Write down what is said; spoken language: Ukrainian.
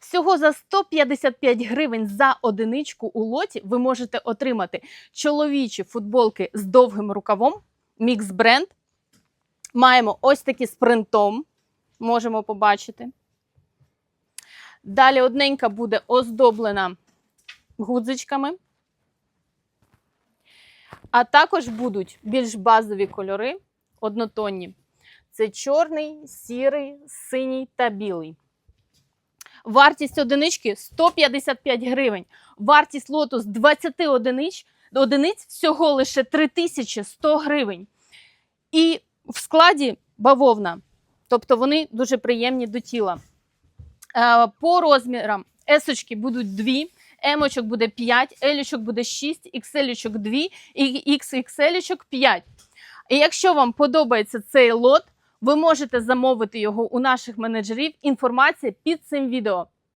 Всього за 155 гривень за одиничку у лоті ви можете отримати чоловічі футболки з довгим рукавом, мікс бренд. Маємо ось такі з принтом, можемо побачити. Далі одненька буде оздоблена гудзичками. А також будуть більш базові кольори, однотонні. Це чорний, сірий, синій та білий. Вартість одинички 155 гривень. Вартість лоту з 20 одинич, одиниць всього лише 3100 гривень. І в складі бавовна. Тобто вони дуже приємні до тіла. Е, По розмірам есочки будуть дві, емочок буде 5, елічок буде 6, ікселічок 2 і XXL 5. І якщо вам подобається цей лот, ви можете замовити його у наших менеджерів. Інформація під цим відео.